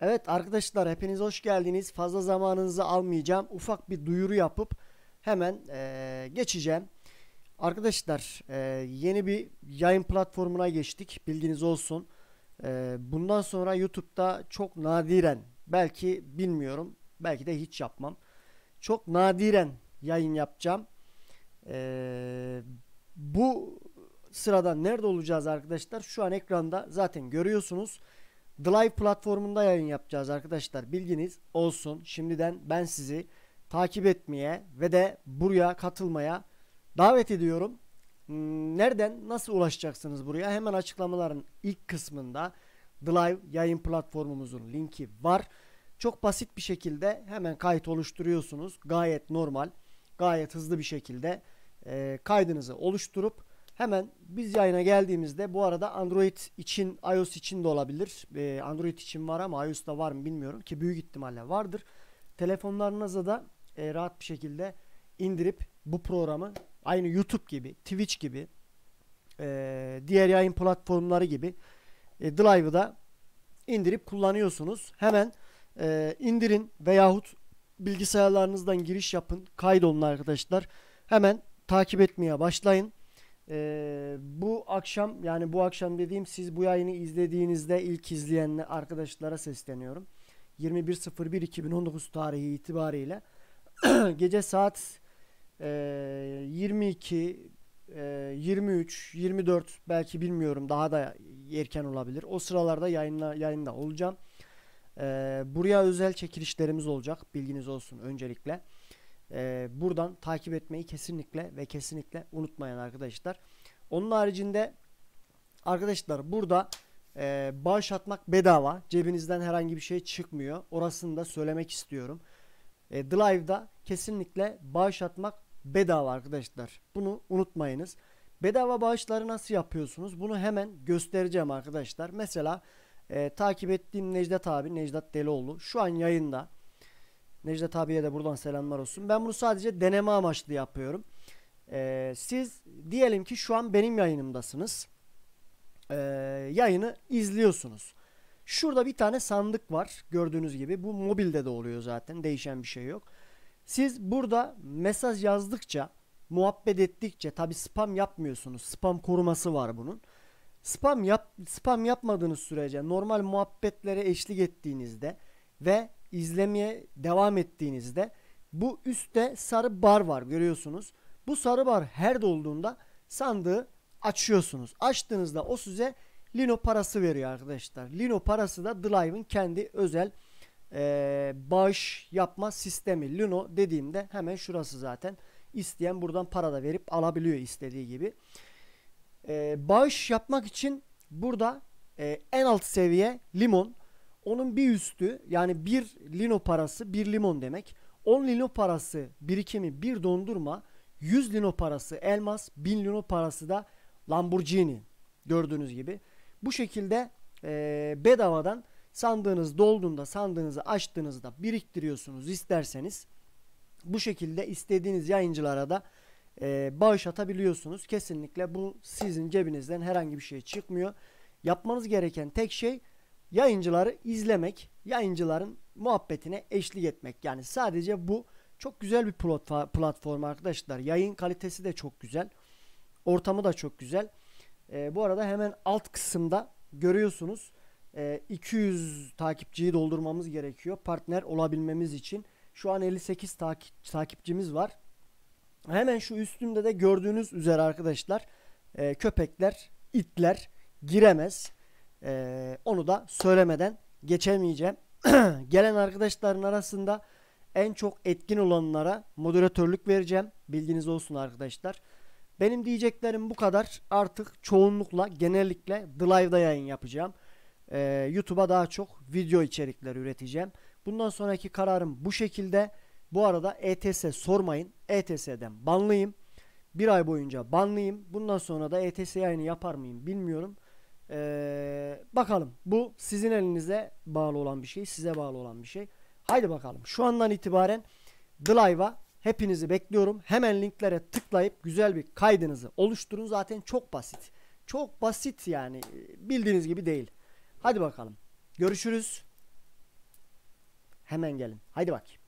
Evet arkadaşlar hepiniz hoş geldiniz. Fazla zamanınızı almayacağım. Ufak bir duyuru yapıp hemen eee, geçeceğim. Arkadaşlar eee, yeni bir yayın platformuna geçtik. Bilginiz olsun. Eee, bundan sonra YouTube'da çok nadiren belki bilmiyorum belki de hiç yapmam. Çok nadiren yayın yapacağım. Eee, bu sırada nerede olacağız arkadaşlar? Şu an ekranda zaten görüyorsunuz. Live platformunda yayın yapacağız arkadaşlar. Bilginiz olsun. Şimdiden ben sizi takip etmeye ve de buraya katılmaya davet ediyorum. Nereden nasıl ulaşacaksınız buraya? Hemen açıklamaların ilk kısmında Live yayın platformumuzun linki var. Çok basit bir şekilde hemen kayıt oluşturuyorsunuz. Gayet normal, gayet hızlı bir şekilde kaydınızı oluşturup Hemen biz yayına geldiğimizde bu arada Android için iOS için de olabilir. Ee, Android için var ama iOS'ta var mı bilmiyorum ki büyük ihtimalle vardır. Telefonlarınıza da e, rahat bir şekilde indirip bu programı aynı YouTube gibi, Twitch gibi, e, diğer yayın platformları gibi e, The Live'ı da indirip kullanıyorsunuz. Hemen e, indirin veyahut bilgisayarlarınızdan giriş yapın, kaydolun arkadaşlar. Hemen takip etmeye başlayın. Ee, bu akşam yani bu akşam dediğim siz bu yayını izlediğinizde ilk izleyen arkadaşlara sesleniyorum. 21.01.2019 tarihi itibariyle gece saat e, 22 e, 23 24 belki bilmiyorum daha da erken olabilir. O sıralarda yayınla, yayında olacağım. Ee, buraya özel çekilişlerimiz olacak. Bilginiz olsun öncelikle. Ee, buradan takip etmeyi kesinlikle ve kesinlikle unutmayın arkadaşlar. Onun haricinde arkadaşlar burada e, bağış atmak bedava. Cebinizden herhangi bir şey çıkmıyor. Orasını da söylemek istiyorum. E, The Live'da kesinlikle bağış atmak bedava arkadaşlar. Bunu unutmayınız. Bedava bağışları nasıl yapıyorsunuz? Bunu hemen göstereceğim arkadaşlar. Mesela e, takip ettiğim Necdet abi, Necdet Delioğlu şu an yayında. Necdet abiye de buradan selamlar olsun. Ben bunu sadece deneme amaçlı yapıyorum. Ee, siz diyelim ki şu an benim yayınımdasınız. Ee, yayını izliyorsunuz. Şurada bir tane sandık var gördüğünüz gibi. Bu mobilde de oluyor zaten. Değişen bir şey yok. Siz burada mesaj yazdıkça, muhabbet ettikçe tabi spam yapmıyorsunuz. Spam koruması var bunun. Spam yap spam yapmadığınız sürece normal muhabbetlere eşlik ettiğinizde ve izlemeye devam ettiğinizde bu üstte sarı bar var görüyorsunuz. Bu sarı bar her dolduğunda sandığı açıyorsunuz. Açtığınızda o size Lino parası veriyor arkadaşlar. Lino parası da The Live'ın kendi özel e, bağış yapma sistemi. Lino dediğimde hemen şurası zaten. İsteyen buradan para da verip alabiliyor istediği gibi. E, bağış yapmak için burada e, en alt seviye limon. Onun bir üstü yani bir lino parası bir limon demek. 10 lino parası birikimi bir dondurma. 100 lino parası elmas. 1000 lino parası da Lamborghini. Gördüğünüz gibi. Bu şekilde e, bedavadan sandığınız dolduğunda sandığınızı açtığınızda biriktiriyorsunuz isterseniz. Bu şekilde istediğiniz yayıncılara da e, bağış atabiliyorsunuz. Kesinlikle bu sizin cebinizden herhangi bir şey çıkmıyor. Yapmanız gereken tek şey yayıncıları izlemek, yayıncıların muhabbetine eşlik etmek. Yani sadece bu çok güzel bir platform arkadaşlar. Yayın kalitesi de çok güzel. Ortamı da çok güzel. E, bu arada hemen alt kısımda görüyorsunuz. E, 200 takipçiyi doldurmamız gerekiyor. Partner olabilmemiz için. Şu an 58 takip, takipçimiz var. Hemen şu üstümde de gördüğünüz üzere arkadaşlar e, köpekler, itler giremez. Ee, onu da söylemeden geçemeyeceğim. Gelen arkadaşların arasında en çok etkin olanlara moderatörlük vereceğim. Bilginiz olsun arkadaşlar. Benim diyeceklerim bu kadar. Artık çoğunlukla genellikle The Live'da yayın yapacağım. Ee, YouTube'a daha çok video içerikler üreteceğim. Bundan sonraki kararım bu şekilde. Bu arada ETS sormayın. ETS'den banlıyım. Bir ay boyunca banlıyım. Bundan sonra da ETS yayını yapar mıyım bilmiyorum. Ee, bakalım bu sizin elinize bağlı olan bir şey. Size bağlı olan bir şey. Haydi bakalım. Şu andan itibaren The Live'a hepinizi bekliyorum. Hemen linklere tıklayıp güzel bir kaydınızı oluşturun. Zaten çok basit. Çok basit yani. Bildiğiniz gibi değil. Hadi bakalım. Görüşürüz. Hemen gelin. Haydi bakayım.